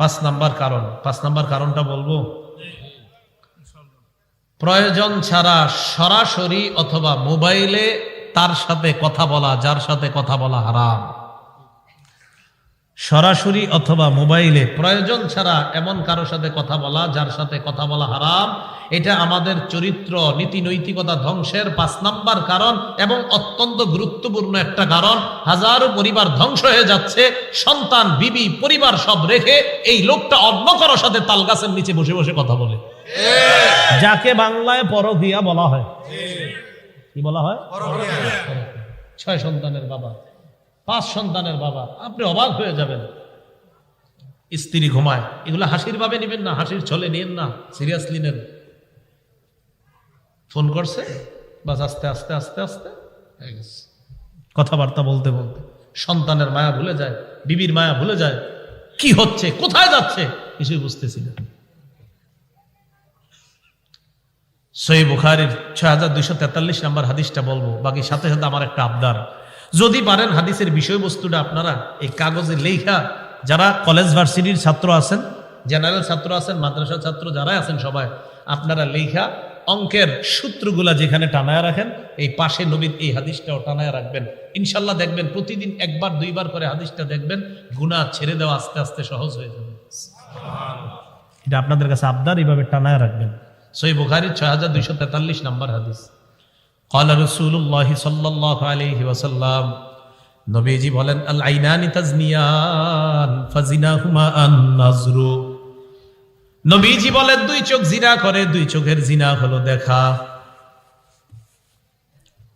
পাঁচ নাম্বার কারণ। পাঁচ নাম্বার কারণটা বলব। প্রয়োজন ছাড়া সরাসরি অথবা মোবাইলে তার সাথে কথা বলা, যার সাথে কথা বলা হারাম। সরাসরি অথবা মোবাইলে প্রয়োজন ছাড়া এমন কারোর সাথে কথা বলা, যার সাথে কথা বলা হারাম। এটা আমাদের চরিত্র, নীতি, নৈতিকতা ধ্বংসের পাঁচ নাম্বার কারণ এবং অত্যন্ত গুরুত্বপূর্ণ একটা কারণ। হাজারো পরিবার ধ্বংস হয়ে যাচ্ছে, সন্তান, বিবি, পরিবার সব রেখে এই লোকটা অন্য কারোর সাথে তাল গাছের নিচে বসে বসে কথা বলে। যাকে বাংলায় পরকিয়া বলা হয়। কি বলা হয়? ছয় সন্তানের বাবা, পাঁচ সন্তানের বাবা, আপনি অবাক হয়ে যাবেন। স্ত্রী ঘুমায়, এগুলো হাসির ভাবে নেবেন না, হাসির ছলে নিন না, সিরিয়াসলি নেন। ফোন করছে, বাস আস্তে আস্তে আস্তে আস্তে, হয়ে গেছে। কথাবার্তা বলতে বলতে সন্তানের মায়া ভুলে যায়, বিবির মায়া ভুলে যায়, কি হচ্ছে, কোথায় যাচ্ছে, কিছুই বুঝতেছি না সই বুখারির ছয় হাজার দুইশো তেতাল্লিশ নাম্বার হাদিসটা বলব, বাকি সাথে সাথে আমার একটা আবদার যদি পারেন হাদিসের বিষয়বস্তুটা আপনারা এই কাগজে লেখা যারা কলেজ ভার্সিটির ছাত্র আছেন, জেনারেল ছাত্র আছেন মাদ্রাসা ছাত্র যারাই আছেন সবাই, আপনারা লেখা অঙ্কের সূত্রগুলা যেখানে টানায় রাখেন এই পাশে নবীর এই হাদিসটাও টানায় রাখবেন। ইনশাল্লাহ দেখবেন প্রতিদিন একবার দুইবার করে হাদিসটা দেখবেন গুণা ছেড়ে দেওয়া আস্তে আস্তে সহজ হয়ে যাবে। এটা আপনাদের কাছে আবদার এইভাবে টানায় রাখবেন। সই বুখারির ছয় হাজার দুইশো তেতাল্লিশ নম্বর হাদিস। কলা রসুল্লাহ সাল্লাহ আলহি ওসাল্লাম নবীজি বলেন আল আইনানি তাজনিয়ান ফাজিনা হুমা আন নাজরু নবীজি বলেন দুই চোখ জিনা করে, দুই চোখের জিনা হলো দেখা।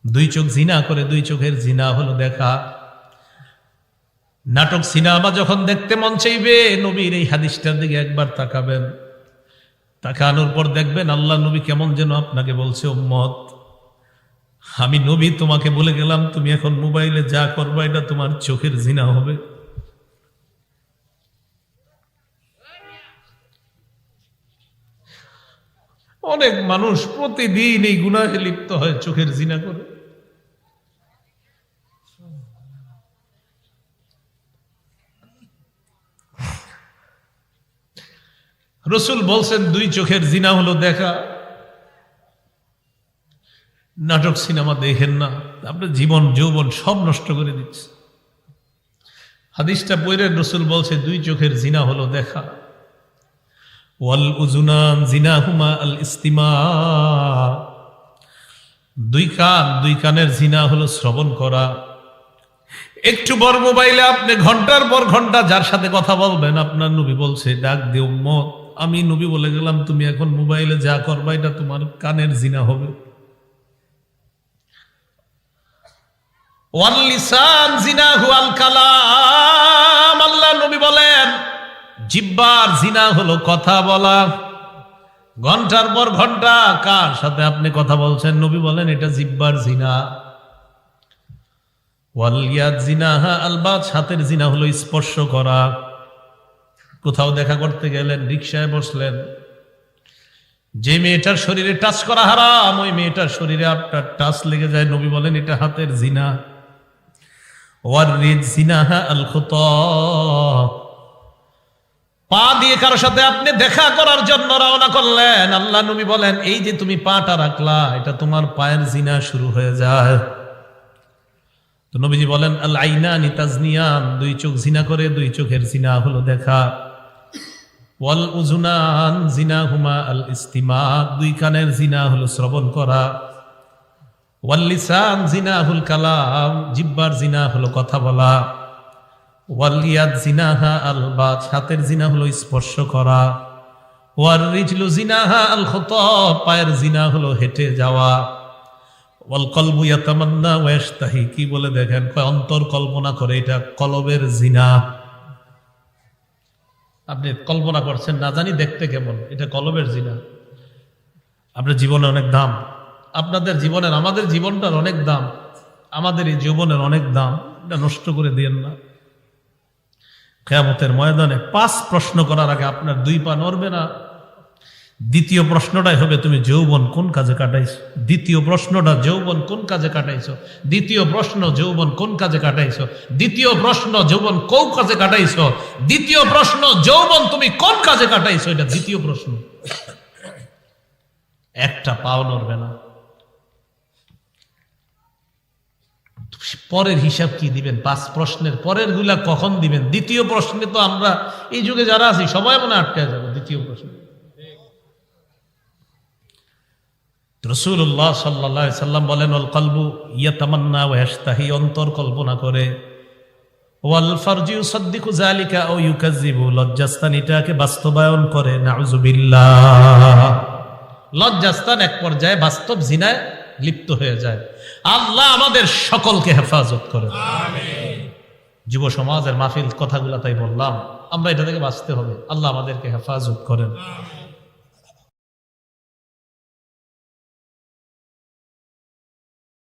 দুই চোখ জিনা করে, দুই চোখের জিনা হলো দেখা। নাটক সিনেমা যখন দেখতে মন চাইবে, নবীর এই হাদিসটার দিকে একবার তাকাবেন। তাকানোর পর দেখবেন, আল্লাহ নবী কেমন যেন আপনাকে বলছে, উম্মত, আমি নবী, তোমাকে বলে গেলাম, তুমি এখন মোবাইলে যা করবা, এটা তোমার চোখের জিনা হবে। অনেক মানুষ প্রতিদিন এই গুনাহে লিপ্ত হয়, চোখের জিনা করে। রসুল বলছেন, দুই চোখের জিনা হলো দেখা, নাটক সিনেমা দেখেন না, আপনার জীবন, যৌবন সব নষ্ট করে দিচ্ছে। হাদিসটা পৈরের রসুল বলছে, দুই চোখের জিনা হলো দেখা। ওয়াল উজুনান জিনা হুমা আল ইস্তিমা। দুই কান, দুই কানের জিনা হলো শ্রবণ করা। একটু বড় মোবাইলে আপনি ঘণ্টার পর ঘণ্টা যার সাথে কথা বলবেন, আপনার নবী বলছে, ডাক দেও মত আমি নবী বলে গেলাম, তুমি এখন মোবাইলে যা করবা, এটা তোমার কানের জিনা হবে। ওয়াল লিসান আল কালাম, আল্লাহ নবী বলেন জিব্বার জিনা হলো কথা বলা। ঘণ্টার পর ঘণ্টা কার সাথে আপনি কথা বলছেন? নবী বলেন, এটা জিব্বার জিনা। ওয়ালিয়াদ জিনাহা আলবাদ হাতের জিনা হলো স্পর্শ করা। কোথাও দেখা করতে গেলেন রিক্সায় বসলেন। যে মেয়েটার শরীরে টাচ করা হারাম, ওই মেয়েটার শরীরে আপনার টাচ লেগে যায়। নবী বলেন, এটা হাতের জিনা। ওয়ারিদ জিনাহা আল খুতা। পা দিয়ে কারোর সাথে আপনি দেখা করার জন্য রওনা করলেন। আল্লাহ নবী বলেন, এই যে তুমি পাটা রাখলা, এটা তোমার পায়ের জিনা শুরু হয়ে যায়। তো নবীজি বলেন, আল আইনা নিতাজনিয়ান দুই চোখ জিনা করে, দুই চোখের জিনা হলো দেখা। ওয়াল উজুনান জিনা হুমা আল ইস্তিমা, দুই কানের জিনা হলো শ্রবণ করা। ওয়াল্লিসান জিনা হুল কালাম, জিব্বার জিনা হলো কথা বলা। ওয়ালিয়াদ জিনাহা আল বাদ, হাতের জিনা হলো স্পর্শ করা। ওয়ার রিজলু জিনাহা আল খত পায়ের জিনা হলো হেঁটে যাওয়া। ওয়াল কলবু ইয়াতামান্না ওয়াস্তাহি কি বলে দেখেন? কয় অন্তর কল্পনা করে, এটা কলবের জিনা। আপনি কল্পনা করছেন, না জানি দেখতে কেমন, এটা কলবের জিনা। আপনার জীবনে অনেক দাম। আপনাদের জীবনের, আমাদের জীবনটার অনেক দাম। আমাদের এই জীবনের অনেক দাম। এটা নষ্ট করে দিয়েন না। কেয়ামতের ময়দানে পাঁচ প্রশ্ন করার আগে আপনার দুই পা নড়বে না। দ্বিতীয় প্রশ্নটাই হবে, তুমি যৌবন কোন কাজে কাটাইছো? দ্বিতীয় প্রশ্নটা, যৌবন কোন কাজে কাটাইছো? দ্বিতীয় প্রশ্ন, যৌবন কোন কাজে কাটাইছো? দ্বিতীয় প্রশ্ন, যৌবন কোন কাজে কাটাইছো? দ্বিতীয় প্রশ্ন, যৌবন তুমি কোন কাজে কাটাইছো? এটা দ্বিতীয় প্রশ্ন। একটা পাও নড়বে না। পরের হিসাব কি দিবেন? পাঁচ প্রশ্নের পরেরগুলা কখন দিবেন? দ্বিতীয় প্রশ্নে তো আমরা এই যুগে যারা আছি, সবাই মনে আটকে যাব দ্বিতীয় প্রশ্ন। রসুল্লাহ সাল্লাহ সাল্লাম বলেন অল কলবু ইয়া তামান্না ওয়াস্তাহি অন্তর কল্পনা করে। ওয়াল ফারজিউ সদ্দিকু জালিকা ও ইউকাজিবু লজ্জাস্তান এটাকে বাস্তবায়ন করে। নাউজুবিল্লাহ। লজ্জাস্তান এক পর্যায়ে বাস্তব জিনায় লিপ্ত হয়ে যায়। আল্লাহ আমাদের সকলকে হেফাজত করে। যুব সমাজের মাহফিল কথাগুলা তাই বললাম। আমরা এটা থেকে বাঁচতে হবে। আল্লাহ আমাদেরকে হেফাজত করেন।